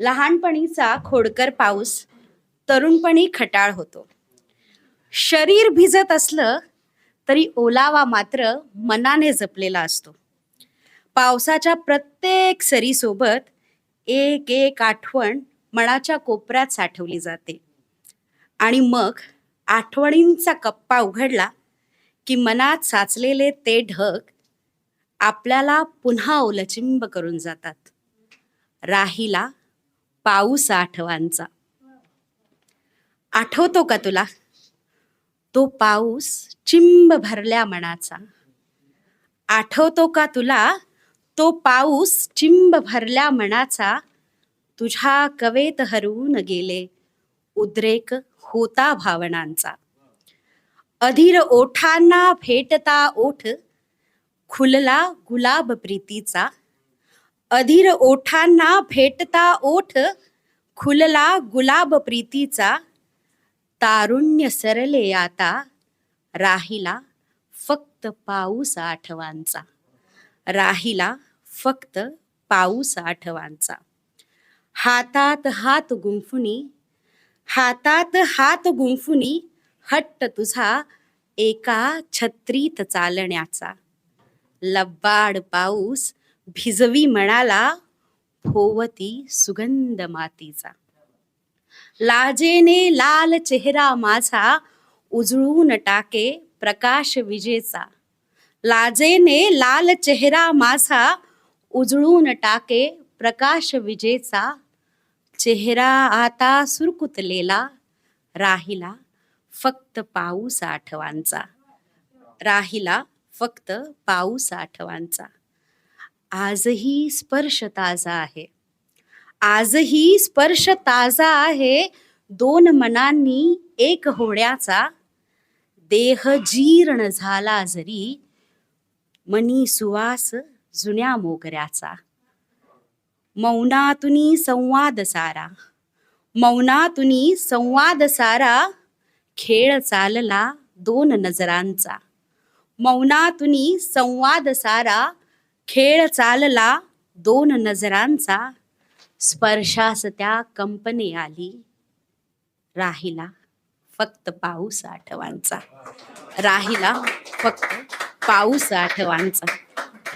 लहानपणीचा खोडकर पाऊस तरुणपणी खटाळ होतो. शरीर भिजत असलं तरी ओलावा मात्र मनाने जपलेला असतो. पावसाच्या प्रत्येक सरीसोबत एक एक आठवण मनाच्या कोपऱ्यात साठवली जाते. आणि मग आठवणींचा कप्पा उघडला की मनात साचलेले ते ढग आपल्याला पुन्हा ओलचिंब करून जातात. राहीला पाऊस आठवांचा. आठवतो का तुला? तो पाऊस चिंब भरल्या मनाचा. आठवतो का तुला? तो पाऊस चिंब भरल्या मनाचा. तुझ्या कवेत हरवून गेले. उद्रेक होता भावनांचा. अधीर ओठांना भेटता ओठ. खुलला गुलाब प्रीतीचा. अधीर ओठांना भेटता ओठ खुलला गुलाब प्रीतीचा तारुण्य सरले आता राहिला फक्त पाऊस आठवांचा. राहिला फक्त पाऊस आठवांचा. हातात हात गुंफुनी हातात हात गुंफुनी हट्ट तुझा एका छत्रीत चालण्याचा. लब्बाड पाऊस भिजवी म्हणाला फोवती सुगंध मातीचा. लाजेने लाल चेहरा माझा उजळून टाके प्रकाश विजेचा. लाजेने लाल चेहरा माझा उजळून टाके प्रकाश विजेचा. चेहरा आता सुरकुतलेला राहिला फक्त पाऊस आठवांचा. राहिला फक्त पाऊस आठवांचा. आजही स्पर्श ताजा आहे. आजही स्पर्श ताजा आहे दोन मनांनी एक होण्याचा. देह जीर्ण झाला जरी मनी सुवास जुन्या मोगऱ्याचा. मौनातुनी संवाद सारा. मौनातुनी संवाद सारा खेळ चालला दोन नजरांचा. मौनातुनी संवाद सारा खेळ चालला दोन नजरांचा स्पर्शास त्या कंपनी आली. राहिला फक्त पाऊस आठवांचा. राहिला फक्त पाऊस आठवांचा.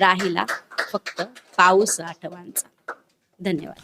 राहिला फक्त पाऊस आठवांचा. धन्यवाद.